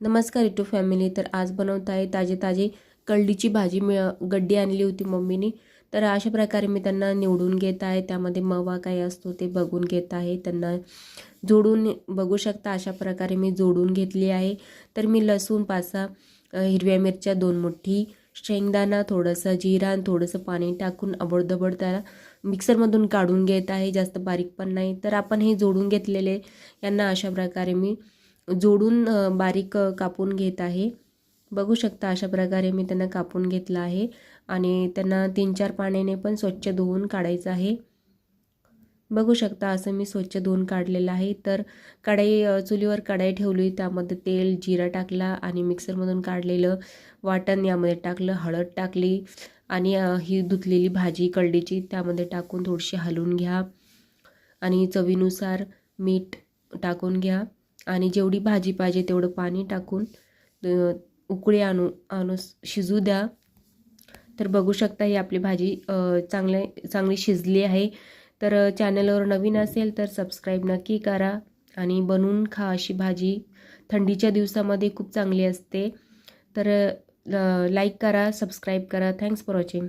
नमस्कार इटू फॅमिली. तर आज बनवत आहे ताजे ताजे कळडीची भाजी मिळ गड्डी आणली होती मम्मीने. तर अशा प्रकारे मी त्यांना निवडून घेत आहे. त्यामध्ये मवा काय असतो ते बघून घेत आहे. त्यांना जोडून बघू शकता अशा प्रकारे मी जोडून घेतली आहे. तर मी लसूण पाचा हिरव्या मिरच्या दोन मुठ्ठी शेंगदाणा थोडंसं जिरा आणि थोडंसं पाणी टाकून अबडधबड त्याला मिक्सरमधून काढून घेत आहे. जास्त बारीक पण नाही. तर आपण हे जोडून घेतलेले यांना अशा प्रकारे मी जोडून बारीक कापून घेत आहे. बघू शकता अशा प्रकारे मी त्यांना कापून घेतलं आहे आणि त्यांना तीन चार पाण्याने पण स्वच्छ धुवून काढायचं आहे. बघू शकता असं मी स्वच्छ धुवून काढलेलं आहे. तर कढाई चुलीवर कढाई ठेवली त्यामध्ये तेल जिरा टाकला आणि मिक्सरमधून काढलेलं वाटण यामध्ये टाकलं हळद टाकली आणि ही धुतलेली भाजी कळडीची त्यामध्ये टाकून थोडीशी हलवून घ्या आणि चवीनुसार मीठ टाकून घ्या. आणि जेवढी भाजी पाहिजे तेवढं पाणी टाकून उकळी आणू आणू शिजू द्या. तर बघू शकता ही आपली भाजी चांगले चांगली शिजली आहे. तर चॅनलवर नवीन असेल तर सबस्क्राईब नक्की करा आणि बनवून खा अशी भाजी. थंडीच्या दिवसामध्ये खूप चांगली असते. तर लाईक करा सबस्क्राईब करा. Thanks for watching.